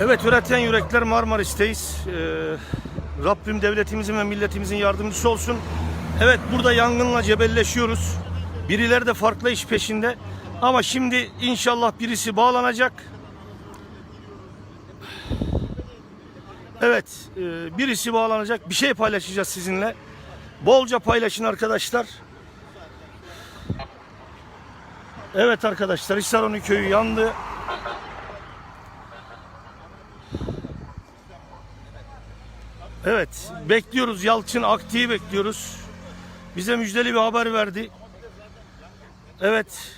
Evet üreten yürekler Marmaris'teyiz. Ee, Rabbim devletimizin ve milletimizin yardımcısı olsun. Evet burada yangınla cebelleşiyoruz. Birileri de farklı iş peşinde. Ama şimdi inşallah birisi bağlanacak. Evet e, birisi bağlanacak. Bir şey paylaşacağız sizinle. Bolca paylaşın arkadaşlar. Evet arkadaşlar Hisaronu köyü yandı. Evet, bekliyoruz. Yalçın Akti'yi bekliyoruz. Bize müjdeli bir haber verdi. Evet,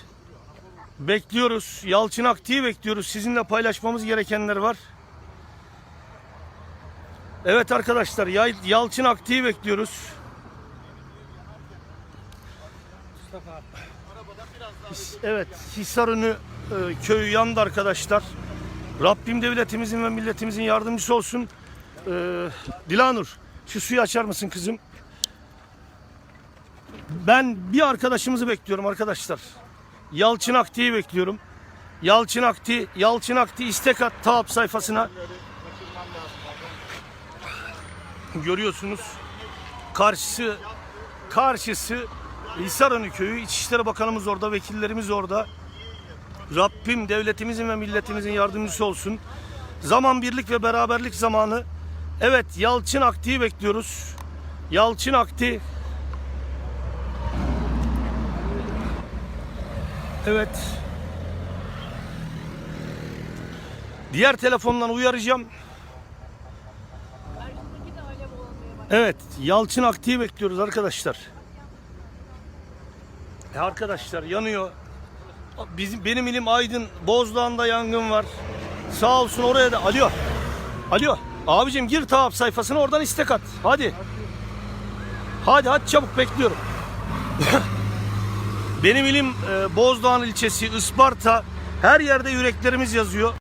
bekliyoruz. Yalçın Akti'yi bekliyoruz. Sizinle paylaşmamız gerekenler var. Evet arkadaşlar, Yalçın Akti'yi bekliyoruz. Evet, Hisarönü e, köyü yandı arkadaşlar. Rabbim devletimizin ve milletimizin yardımcısı olsun. Ee, Dilanur şu suyu açar mısın kızım? Ben bir arkadaşımızı bekliyorum arkadaşlar. Yalçın Akti'yi bekliyorum. Yalçın Akti, Yalçın Akti istek at TAP sayfasına. Görüyorsunuz. Karşısı karşısı Hisarönü köyü. İçişleri Bakanımız orada, vekillerimiz orada. Rabbim devletimizin ve milletimizin yardımcısı olsun. Zaman birlik ve beraberlik zamanı. Evet Yalçın Akti'yi bekliyoruz. Yalçın Akti. Evet. Diğer telefondan uyaracağım. Evet, Yalçın Akti'yi bekliyoruz arkadaşlar. E arkadaşlar yanıyor. Bizim benim ilim Aydın Bozdağ'ında yangın var. Sağ olsun oraya da alo. Alo. Abicim gir TAP sayfasına oradan istek at. Hadi. Hadi hadi çabuk bekliyorum. benim ilim e, Bozdağ ilçesi Isparta her yerde yüreklerimiz yazıyor.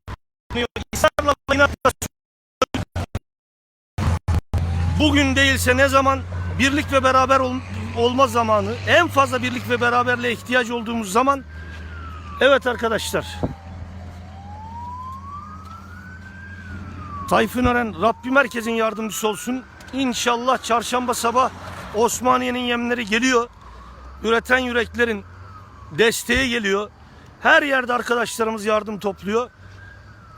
Bugün değilse ne zaman birlik ve beraber ol- olma zamanı en fazla birlik ve beraberliğe ihtiyaç olduğumuz zaman evet arkadaşlar Tayfun Ören Rabbim herkesin yardımcısı olsun. İnşallah çarşamba sabah Osmaniye'nin yemleri geliyor. Üreten yüreklerin desteği geliyor. Her yerde arkadaşlarımız yardım topluyor.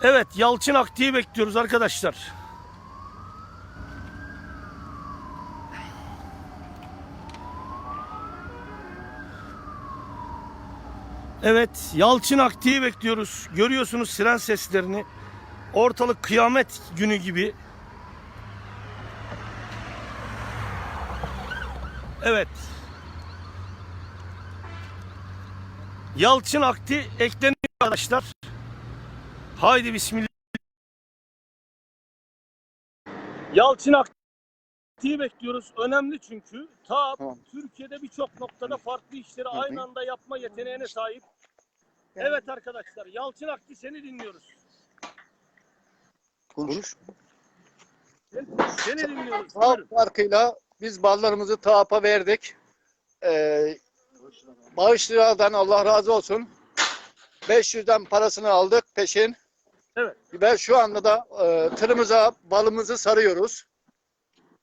Evet Yalçın Akti'yi bekliyoruz arkadaşlar. Evet Yalçın Akti'yi bekliyoruz. Görüyorsunuz siren seslerini. Ortalık kıyamet günü gibi. Evet. Yalçın Akti ekleniyor arkadaşlar. Haydi bismillah. Yalçın Akti'yi bekliyoruz. Önemli çünkü. Ta Tamam. Türkiye'de birçok noktada farklı işleri aynı anda yapma yeteneğine sahip. Evet arkadaşlar Yalçın Akti seni dinliyoruz. Konuş. Seni dinliyoruz. Taap farkıyla biz ballarımızı Taap'a verdik. Ee, bağışçılardan Allah razı olsun. 500'den parasını aldık peşin. Evet. Ve şu anda da e, tırımıza balımızı sarıyoruz.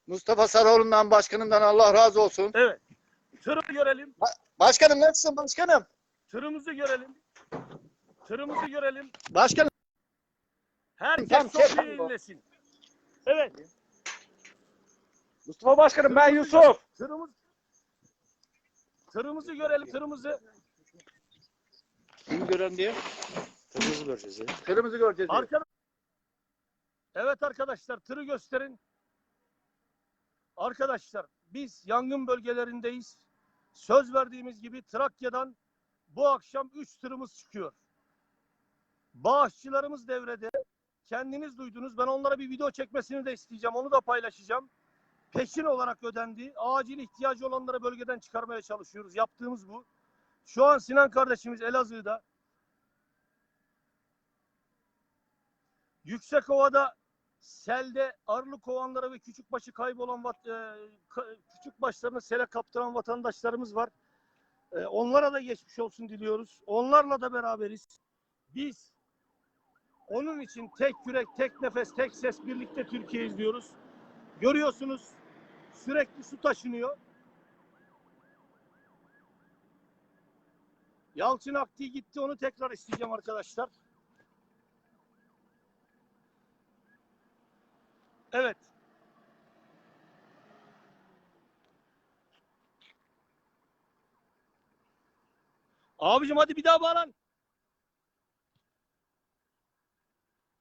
Mustafa Sarıoğlu'ndan başkanımdan Allah razı olsun. Evet. Tırı görelim. Başkanım nasılsın başkanım? Tırımızı görelim. Tırımızı görelim. Başkanım Herkes Tamam, çok iyi dinlesin. Evet. Mustafa başkanım ben Yusuf. Tırımız Tırımızı görelim. Tırımızı. Kim gören diye? Tırımızı göreceğiz. Tırımızı göreceğiz. Arkadaşlar. Evet arkadaşlar tırı gösterin. Arkadaşlar biz yangın bölgelerindeyiz. Söz verdiğimiz gibi Trakya'dan bu akşam 3 tırımız çıkıyor. Bağışçılarımız devrede. Kendiniz duydunuz. Ben onlara bir video çekmesini de isteyeceğim. Onu da paylaşacağım. Peşin olarak ödendi. Acil ihtiyacı olanları bölgeden çıkarmaya çalışıyoruz. Yaptığımız bu. Şu an Sinan kardeşimiz Elazığ'da. Yüksekova'da selde arılı kovanlara ve küçük başı kaybolan e, küçük başlarını sele kaptıran vatandaşlarımız var. E, onlara da geçmiş olsun diliyoruz. Onlarla da beraberiz. Biz Onun için tek yürek, tek nefes, tek ses birlikte Türkiye izliyoruz. Görüyorsunuz sürekli su taşınıyor. Yalçın Akti gitti onu tekrar isteyeceğim arkadaşlar. Evet. Abicim hadi bir daha bağlan.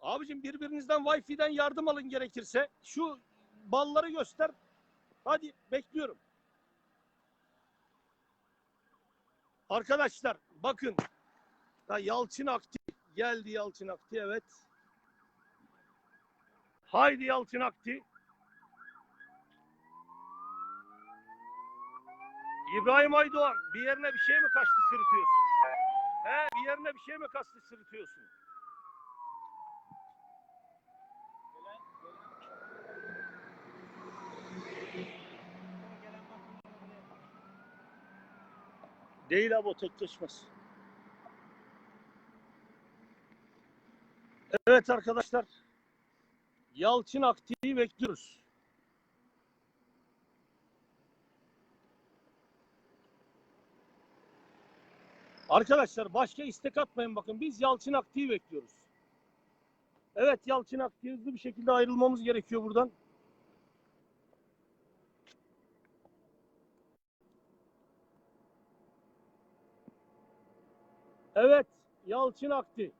Abicim birbirinizden Wi-Fi'den yardım alın gerekirse. Şu balları göster. Hadi bekliyorum. Arkadaşlar bakın. Ha, Yalçın Akti geldi Yalçın Akti evet. Haydi Yalçın Akti. İbrahim Aydoğan bir yerine bir şey mi kaçtı sırıtıyorsun? He bir yerine bir şey mi kaçtı sırıtıyorsun? Değil abi o tek. Evet arkadaşlar. Yalçın Akti'yi bekliyoruz. Arkadaşlar başka istek atmayın bakın. Biz Yalçın Akti'yi bekliyoruz. Evet Yalçın Akti hızlı bir şekilde ayrılmamız gerekiyor buradan. Evet Yalçın Akti.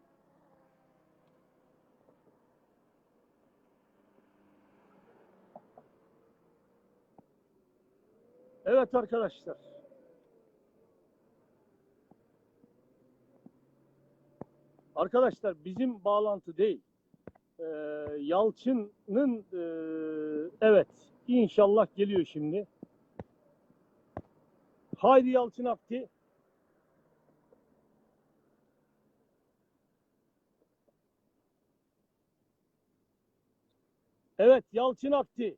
Evet arkadaşlar. Arkadaşlar bizim bağlantı değil. Ee, Yalçın'ın e, evet inşallah geliyor şimdi. Haydi Yalçın Akti. Evet Yalçın Akti.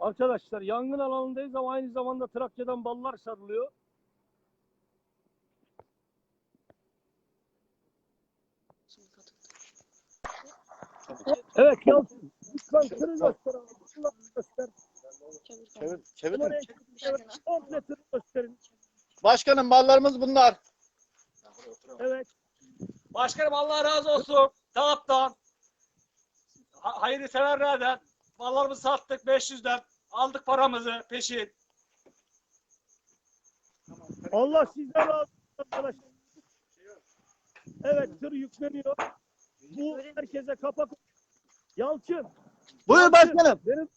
Arkadaşlar yangın alanındayız ama aynı zamanda Trakya'dan ballar sarılıyor. Evet Yalçın. Lütfen tırı göster. Çevir, çevirin. Numarayı evet, komple tırı gösterin. Başkanım mallarımız bunlar. Evet. Başkanım Allah razı olsun. Dağıttan. Ha- Hayırlı severlerden. Mallarımızı sattık 500'den. Aldık paramızı peşin. Allah sizden razı olsun arkadaşlar. Evet tır yükleniyor. Bu herkese kapak. Yalçın. Buyur başkanım. Benim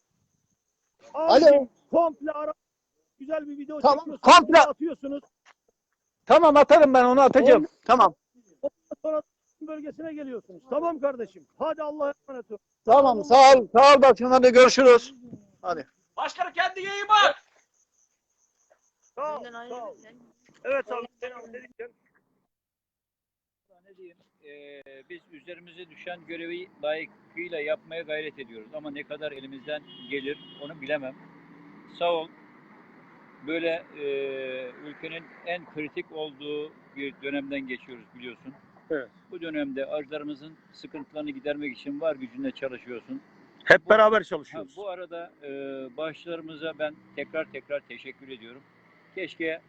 Alo. Alo. komple ara güzel bir video Tamam, çekiyorsunuz. komple. atıyorsunuz. Tamam atarım ben onu atacağım. Tamam. Ondan sonra bölgesine geliyorsunuz. Tamam kardeşim. Hadi Allah'a emanet olun. Tamam sağ ol. Sağ ol başkanım hadi görüşürüz. Hadi. Başkanım kendine iyi bak. Sağ ol. Sağ ol. Evet abi. Ne diyeyim? Ee, biz üzerimize düşen görevi layıkıyla yapmaya gayret ediyoruz. Ama ne kadar elimizden gelir onu bilemem. Sağ ol. Böyle e, ülkenin en kritik olduğu bir dönemden geçiyoruz biliyorsun. Evet. Bu dönemde arıcılarımızın sıkıntılarını gidermek için var gücünle çalışıyorsun. Hep beraber Ha, çalışıyoruz. bu arada e, bağışçılarımıza ben tekrar tekrar teşekkür ediyorum. Keşke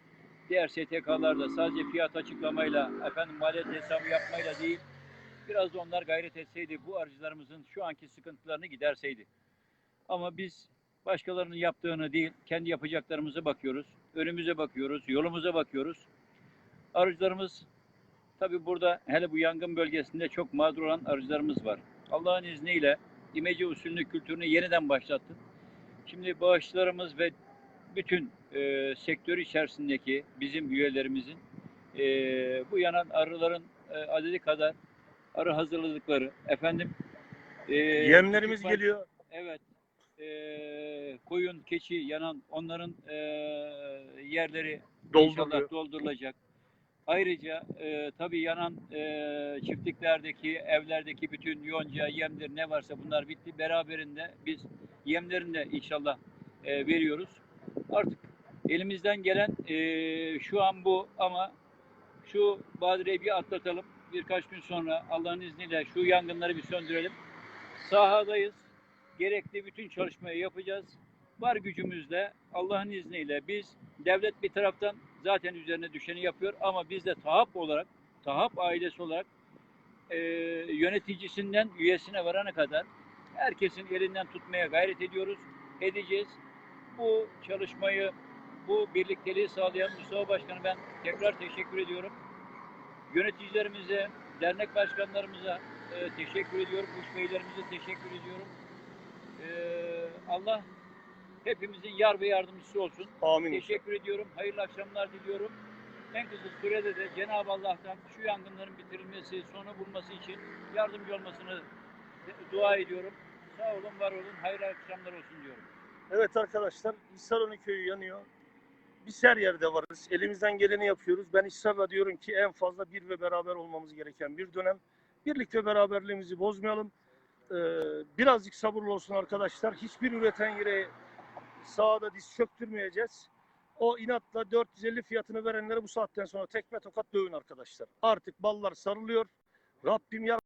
diğer STK'lar da sadece fiyat açıklamayla, efendim maliyet hesabı yapmayla değil, biraz da onlar gayret etseydi bu arıcılarımızın şu anki sıkıntılarını giderseydi. Ama biz başkalarının yaptığını değil, kendi yapacaklarımıza bakıyoruz. Önümüze bakıyoruz, yolumuza bakıyoruz. Arıcılarımız tabi burada hele bu yangın bölgesinde çok mağdur olan arıcılarımız var. Allah'ın izniyle imece usulünü kültürünü yeniden başlattık. Şimdi bağışçılarımız ve bütün e, sektör içerisindeki bizim üyelerimizin e, bu yanan arıların e, adedi kadar arı hazırladıkları efendim e, Yemlerimiz küçük- geliyor. Evet. E, koyun, keçi yanan onların e, yerleri inşallah doldurulacak. Ayrıca e, tabii yanan e, çiftliklerdeki, evlerdeki bütün yonca, yemdir ne varsa bunlar bitti. Beraberinde biz yemlerini de inşallah e, veriyoruz. Artık Elimizden gelen eee, şu an bu ama şu badireyi bir atlatalım. Birkaç gün sonra Allah'ın izniyle şu yangınları bir söndürelim. Sahadayız. Gerekli bütün çalışmayı yapacağız. Var gücümüzle Allah'ın izniyle biz devlet bir taraftan zaten üzerine düşeni yapıyor ama biz de TAHAP olarak TAHAP ailesi olarak eee, yöneticisinden üyesine varana kadar herkesin elinden tutmaya gayret ediyoruz, edeceğiz. Bu çalışmayı, bu birlikteliği sağlayan Mustafa Başkan'a ben tekrar teşekkür ediyorum. Yöneticilerimize, dernek başkanlarımıza e, teşekkür ediyorum. Uç beylerimize teşekkür ediyorum. Allah hepimizin yar ve yardımcısı olsun. Amin. Teşekkür ediyorum. Hayırlı akşamlar diliyorum. En kısa sürede de Cenab-ı Allah'tan şu yangınların bitirilmesi, sonu bulması için yardımcı olmasını dua ediyorum. Sağ olun, var olun. Hayırlı akşamlar olsun diyorum. Evet arkadaşlar Hisarönü köyü yanıyor. Biz her yerde varız. Elimizden geleni yapıyoruz. Ben ısrarla diyorum ki en fazla bir ve beraber olmamız gereken bir dönem. Birlik ve beraberliğimizi bozmayalım. Ee, birazcık sabırlı olsun arkadaşlar. Hiçbir üreten yere sahada diz çöktürmeyeceğiz. O inatla 450 fiyatını verenlere bu saatten sonra tekme tokat dövün arkadaşlar. Artık ballar sarılıyor. Rabbim yar